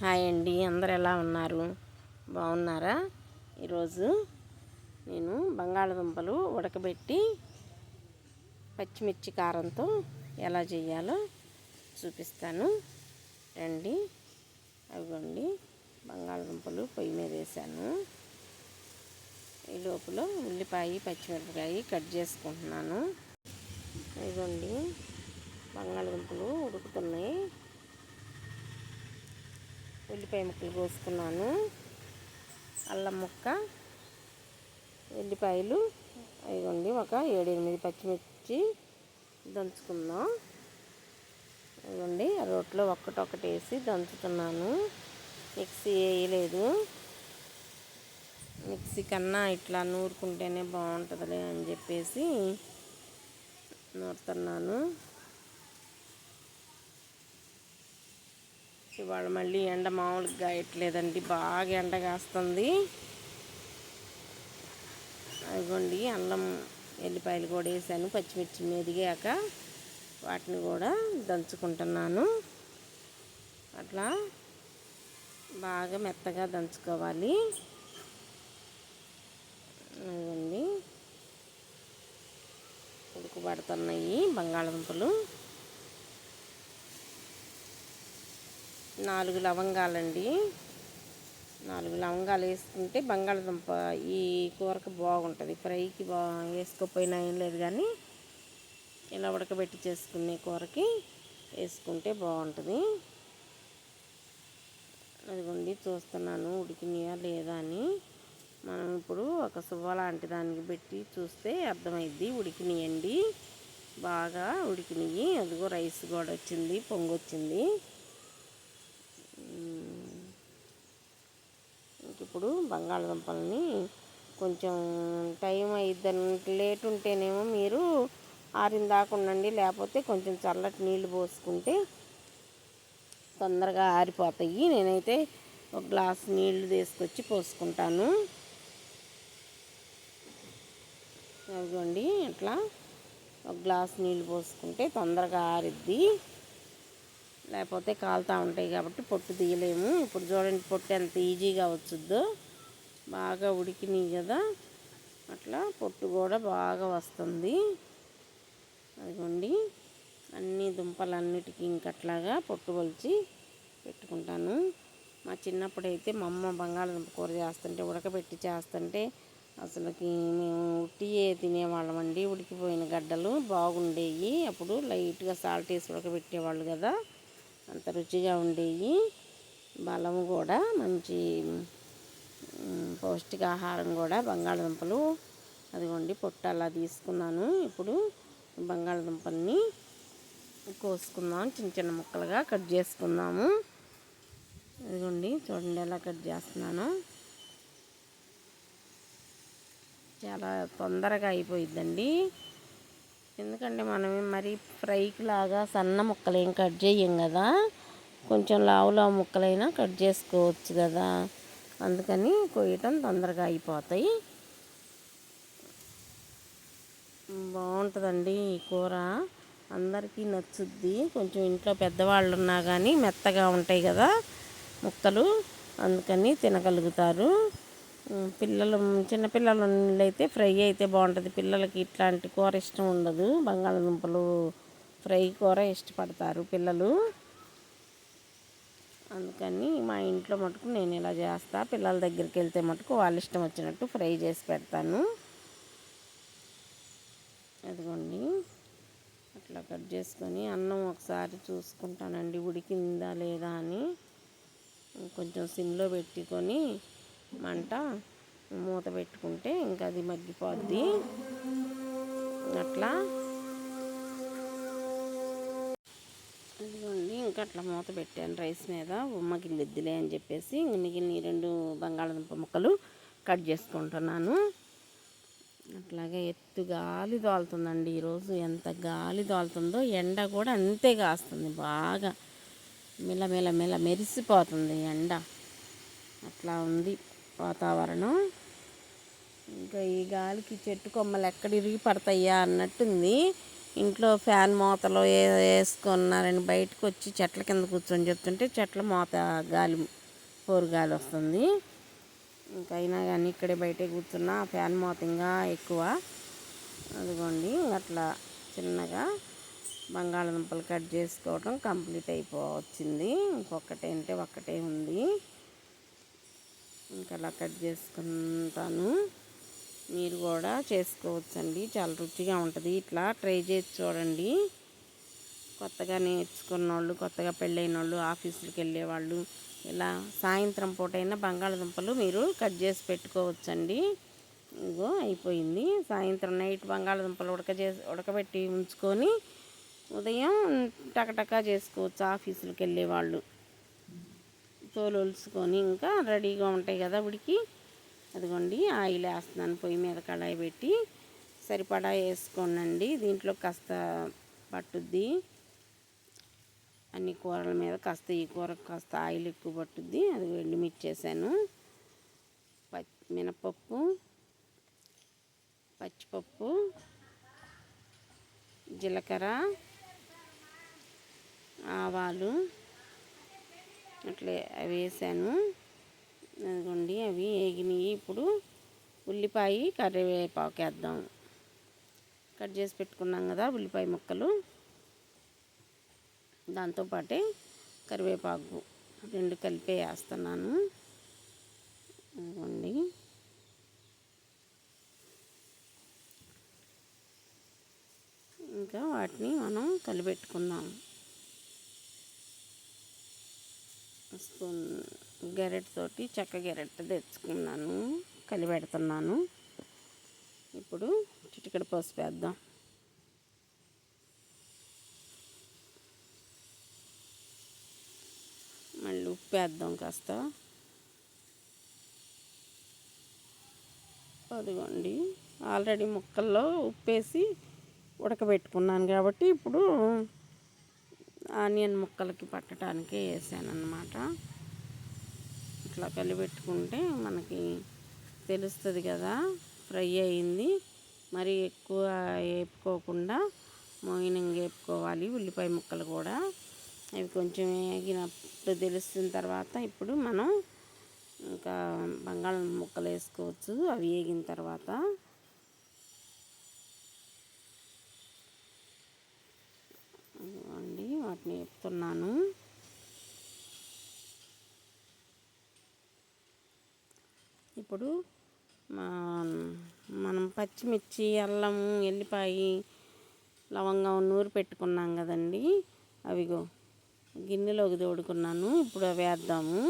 Hi అండి అందరు ఎలా ఉన్నారు? బాగున్నారా? ఈరోజు నేను బంగాళదుంపలు ఉడకబెట్టి పచ్చిమిర్చి కారంతో ఎలా చేయాలో చూపిస్తాను. రండి అవిగోండి బంగాళదుంపలు పొయ్యి మీద వేసాను ఈ లోపల ఉల్లిపాయ పచ్చిమిరపకాయ కట్ చేసుకుంటున్నాను. ఇదిగోండి బంగాళదుంపలు ఉడుకుతున్నాయి. ఉల్లిపాయ ముక్కలు కోసుకున్నాను. అల్లం ముక్క ఉల్లిపాయలు ఇవ్వండి ఒక ఏడెనిమిది పచ్చిమిర్చి దంచుకుందాం ఇవ్వండి ఆ రోట్లో ఒక్కటొక్కటి వేసి దంచుతున్నాను. మిక్సీ వేయలేదు. మిక్సీ కన్నా ఇట్లా నూరుకుంటేనే బాగుంటుందిలే అని చెప్పేసి నూరుతున్నాను. ఇవాళ మళ్ళీ ఎండ మామూలుగా గాయట్లేదండి బాగా ఎండ కాస్తుంది. అదిగోండి అల్లం ఎల్లిపాయలు కూడా వేసాను పచ్చిమిర్చి మెదిగాక వాటిని కూడా దంచుకుంటున్నాను. అట్లా బాగా మెత్తగా దంచుకోవాలి. అదిగోండి ఉడుకుబడుతున్నాయి బంగాళదుంపలు. నాలుగు లవంగాలండి. నాలుగు లవంగాలు వేసుకుంటే బంగాళదుంప ఈ కూరకు బాగుంటుంది. ఫ్రైకి బా వేసుకోపోయినా ఏం లేదు కానీ ఇలా ఉడకబెట్టి చేసుకునే కూరకి వేసుకుంటే బాగుంటుంది. అదిగోండి చూస్తున్నాను ఉడికినాయా లేదా అని. మనం ఇప్పుడు ఒక సువ్వ లాంటి దానికి పెట్టి చూస్తే అర్థమైద్ది. ఉడికినాయండి. బాగా ఉడికినాయి. అదిగో రైస్ కూడా వచ్చింది పొంగు వచ్చింది ఇప్పుడు బంగాళదుంపల్ని కొంచెం టైం అయిద్దని లేట్ ఉంటేనేమో మీరు ఆరిన దాకా ఉండండి. లేకపోతే కొంచెం చల్లటి నీళ్ళు పోసుకుంటే తొందరగా ఆరిపోతాయి. నేనైతే ఒక గ్లాస్ నీళ్ళు తీసుకొచ్చి పోసుకుంటాను. అదిగోండి అట్లా ఒక గ్లాస్ నీళ్ళు పోసుకుంటే తొందరగా ఆరిద్ది. లేకపోతే కాలుతూ ఉంటాయి కాబట్టి పొట్టు తీయలేము. ఇప్పుడు చూడండి పొట్టు ఎంత ఈజీగా వచ్చుద్దో. బాగా ఉడికినాయి కదా. అట్లా పొట్టు కూడా బాగా వస్తుంది. అదిగోండి అన్ని దుంపలన్నిటికీ ఇంకట్లాగా పొట్టు కొలిచి పెట్టుకుంటాను. మా చిన్నప్పుడైతే మా అమ్మ బంగాళదుంప కూర చేస్తుంటే ఉడకబెట్టి చేస్తుంటే అసలుకి మేము ఉట్టియే తినేవాళ్ళమండి ఉడికిపోయిన గడ్డలు బాగుండేవి అప్పుడు లైట్గా సాల్ట్ వేసి ఉడకబెట్టేవాళ్ళు కదా. అంత రుచిగా ఉండేవి. బలం కూడా మంచి పౌష్టికాహారం కూడా బంగాళదుంపలు. అదిగోండి పొట్ట అలా తీసుకున్నాను. ఇప్పుడు బంగాళదుంపల్ని కోసుకుందాం. చిన్న చిన్న ముక్కలుగా కట్ చేసుకుందాము. అదిగోండి చూడండి ఎలా కట్ చేస్తున్నాను. చాలా తొందరగా అయిపోయిద్దండి. ఎందుకంటే మనం మరి ఫ్రైకి లాగా సన్న ముక్కలు ఏం కట్ చేయం కదా. కొంచెం లావు లావు ముక్కలైనా కట్ చేసుకోవచ్చు కదా. అందుకని కొయ్యటం తొందరగా అయిపోతాయి. బాగుంటుందండి ఈ కూర. అందరికీ నచ్చుద్ది. కొంచెం ఇంట్లో పెద్దవాళ్ళు ఉన్నా కానీ మెత్తగా ఉంటాయి కదా ముక్కలు. అందుకని తినగలుగుతారు. పిల్లలు చిన్నపిల్లలు అయితే ఫ్రై అయితే బాగుంటుంది. పిల్లలకి ఇట్లాంటి కూర ఇష్టం ఉండదు. బంగాళదుంపలు ఫ్రై కూర ఇష్టపడతారు పిల్లలు. అందుకని మా ఇంట్లో మటుకు నేను ఇలా చేస్తా. పిల్లల దగ్గరికి వెళ్తే మటుకు వాళ్ళ ఇష్టం వచ్చినట్టు ఫ్రై చేసి పెడతాను. అదిగోండి. అట్లా కట్ చేసుకొని అన్నం ఒకసారి చూసుకుంటానండి ఉడికిందా లేదా అని. కొంచెం సిమ్లో పెట్టుకొని మంట మూత పెట్టుకుంటే ఇంకా అది మగ్గిపోద్ది. అట్లా. అదిగోండి ఇంకా అట్లా మూత పెట్టాను రైస్ మీద. మగిలిద్దిలే అని చెప్పేసి మిగిలిన రెండు బంగాళదుంప ముక్కలు కట్ చేసుకుంటున్నాను. అట్లాగే ఎత్తు గాలి దోలుతుందండి ఈరోజు. ఎంత గాలి దోలుతుందో ఎండ కూడా అంతే కాస్తుంది బాగా. మెల మెల మెల మెరిసిపోతుంది ఎండ. అట్లా ఉంది. వాతావరణం. ఇంకా ఈ గాలికి చెట్టు కొమ్మలు ఎక్కడ ఇరిగి పడతాయా అన్నట్టుంది. ఇంట్లో ఫ్యాన్ మూతలు వే- వేసుకున్నారని బయటకు వచ్చి చెట్ల కింద కూర్చొని చెప్తుంటే చెట్ల మూత గాలి పోరు గాలి వస్తుంది. ఇంకా అయినా కానీ ఇక్కడే బయటే కూర్చున్నా ఫ్యాన్ మూత ఇంకా ఎక్కువ. అదిగోండి అట్లా చిన్నగా బంగాళదుంపలు కట్ చేసుకోవటం కంప్లీట్ అయిపో వచ్చింది. ఇంకొకటి అంటే ఒక్కటే ఉంది. ఇంకా అలా కట్ చేసుకుంటాను. మీరు కూడా చేసుకోవచ్చండి. చాలా రుచిగా ఉంటుంది. ఇట్లా ట్రై చేసి చూడండి. కొత్తగా నేర్చుకున్న వాళ్ళు కొత్తగా పెళ్ళైన వాళ్ళు ఆఫీసులకు వెళ్ళేవాళ్ళు ఇలా సాయంత్రం పూటైనా బంగాళదుంపలు మీరు కట్ చేసి పెట్టుకోవచ్చండి. ఇగో అయిపోయింది. సాయంత్రం నైట్ బంగాళదుంపలు ఉడక చేసి ఉడకబెట్టి ఉంచుకొని ఉదయం టకటకా చేసుకోవచ్చు ఆఫీసులకు వెళ్ళేవాళ్ళు. తోలు ఒలుచుకొని ఇంకా రెడీగా ఉంటాయి కదా ఉడికి. అదిగోండి ఆయిల్ వేస్తున్నాను పొయ్యి మీద కడాయి పెట్టి. సరిపడా వేసుకోనండి దీంట్లో కాస్త పట్టుద్ది. అన్ని కూరల మీద కాస్త ఈ కూరకు కాస్త ఆయిల్ ఎక్కువ పట్టుద్ది. అది ఎండుమిర్చి వేసాను. పచ్చి మినపప్పు పచ్చిపప్పు జీలకర్ర ఆవాలు అట్లే అవి వేసాను. అదిగోండి అవి వేగినాయి ఇప్పుడు ఉల్లిపాయ కరివేపాకు వేద్దాం కట్ చేసి పెట్టుకున్నాం కదా ఉల్లిపాయ ముక్కలు. దాంతోపాటే కరివేపాకు రెండు కలిపే వేస్తున్నాను. అదిగోండి. ఇంకా వాటిని మనం కలిపెట్టుకుందాం. స్పూన్ గెరెట్తోటి చెక్క గెరెట్ తెచ్చుకున్నాను కలిపెడుతున్నాను. ఇప్పుడు చిటికెడ పసుపు వేద్దాం. మళ్ళీ ఉప్పు వేద్దాం కాస్త. అదిగోండి ఆల్రెడీ ముక్కల్లో ఉప్పేసి ఉడకబెట్టుకున్నాను కాబట్టి ఇప్పుడు ఆనియన్ ముక్కలకి పట్టడానికి వేసాను అన్నమాట ఇట్లా కలిపెట్టుకుంటే మనకి తెలుస్తుంది కదా ఫ్రై అయింది. మరి ఎక్కువ వేపుకోకుండా మోయినంగా వేపుకోవాలి ఉల్లిపాయ ముక్కలు కూడా. అవి కొంచెం వేగినప్పుడు తెలుస్తున్న తర్వాత ఇప్పుడు మనం ఇంకా బంగాళం ముక్కలు వేసుకోవచ్చు. అవి వేగిన తర్వాత అండి వాటిని వేపుతున్నాను ఇప్పుడు మనం పచ్చిమిర్చి అల్లం ఎల్లిపాయి లవంగం నూరు పెట్టుకున్నాం కదండి. అవిగో గిన్నెలోకి తోడుకున్నాను. ఇప్పుడు అవి వేద్దాము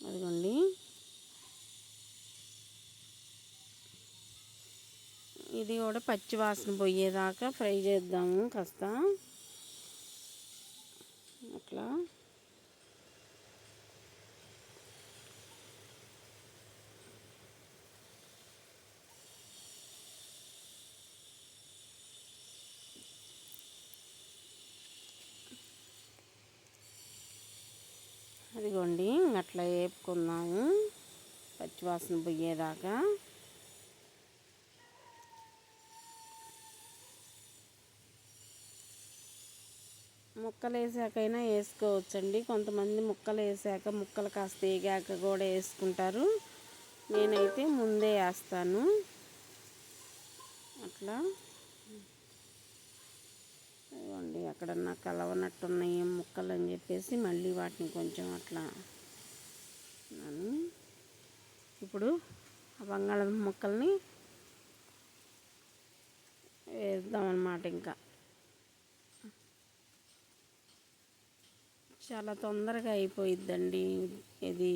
అదిగోండి ఇది కూడా పచ్చి వాసన పోయేదాకా ఫ్రై చేద్దాము కాస్త. అట్లా. అదిగోండి అట్లా వేపుకున్నాము పచ్చివాసన పోయేదాకా. ముక్కలు వేసాకైనా వేసుకోవచ్చండి. కొంతమంది ముక్కలు వేసాక ముక్కలు కాస్త వేగాక కూడా వేసుకుంటారు. నేనైతే ముందే వేస్తాను. అట్లా. ఇవ్వండి అక్కడన్నా కలవనట్టున్నాయి ముక్కలు అని చెప్పేసి మళ్ళీ వాటిని కొంచెం అట్లా ఇప్పుడు ఆ బంగాళం ముక్కల్ని వేద్దామన్నమాట ఇంకా. చాలా తొందరగా అయిపోయిద్దండి. ఇది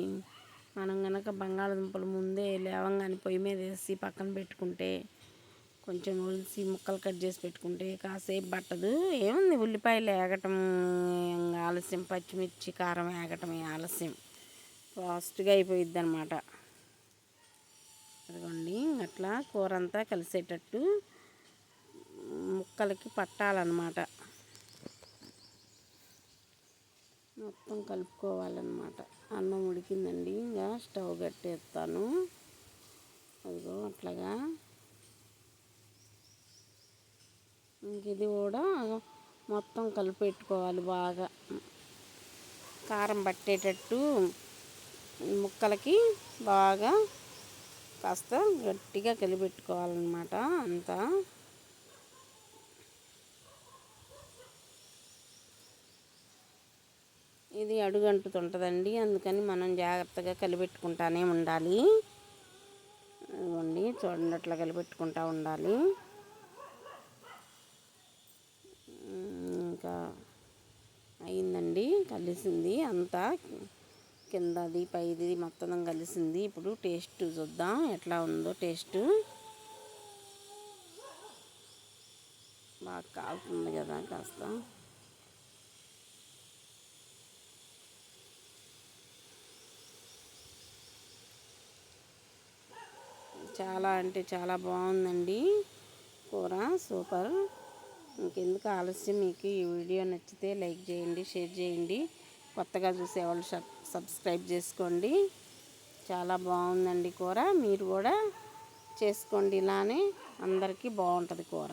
మనం కనుక బంగాళదుంపలు ముందే లేవంగానే పొయ్యి మీద వేసి పక్కన పెట్టుకుంటే కొంచెం ఒలిసి ముక్కలు కట్ చేసి పెట్టుకుంటే కాసేపు పట్టదు. ఏముంది ఉల్లిపాయలు వేగటం ఆలస్యం పచ్చిమిర్చి కారం వేగటం ఆలస్యం. ఫాస్ట్గా అయిపోయిద్ది అనమాట అదిగోండి అట్లా కూర అంతా కలిసేటట్టు ముక్కలకి పట్టాలన్నమాట. మొత్తం కలుపుకోవాలన్నమాట. అన్నం ఉడికిందండి. ఇంకా స్టవ్ కట్టేస్తాను అదిగో అట్లాగా. ఇంక ఇది కూడా మొత్తం కలిపెట్టుకోవాలి బాగా. కారం పట్టేటట్టు ముక్కలకి బాగా కాస్త గట్టిగా కలిపెట్టుకోవాలన్నమాట అంతా. ఇది అడుగంటుతుంటుందండి. అందుకని మనం జాగ్రత్తగా కలిపెట్టుకుంటానే ఉండాలి. ఇవ్వండి చూడండి అట్లా కలిపెట్టుకుంటా ఉండాలి. ఇంకా అయిందండి కలిసింది అంతా. కిందది పైది మొత్తం కలిసింది. ఇప్పుడు టేస్ట్ చూద్దాం ఎట్లా ఉందో టేస్ట్. బాగా కాలుతుంది కదా కాస్త. చాలా అంటే చాలా బాగుందండి. కూర సూపర్. ఇంకెందుకు ఆలస్యం మీకు ఈ వీడియో నచ్చితే లైక్ చేయండి షేర్ చేయండి. కొత్తగా చూసేవాళ్ళు సబ్స్క్రైబ్ చేసుకోండి. చాలా బాగుందండి కూర. మీరు కూడా చేసుకోండి ఇలానే అందరికీ బాగుంటుంది కూర.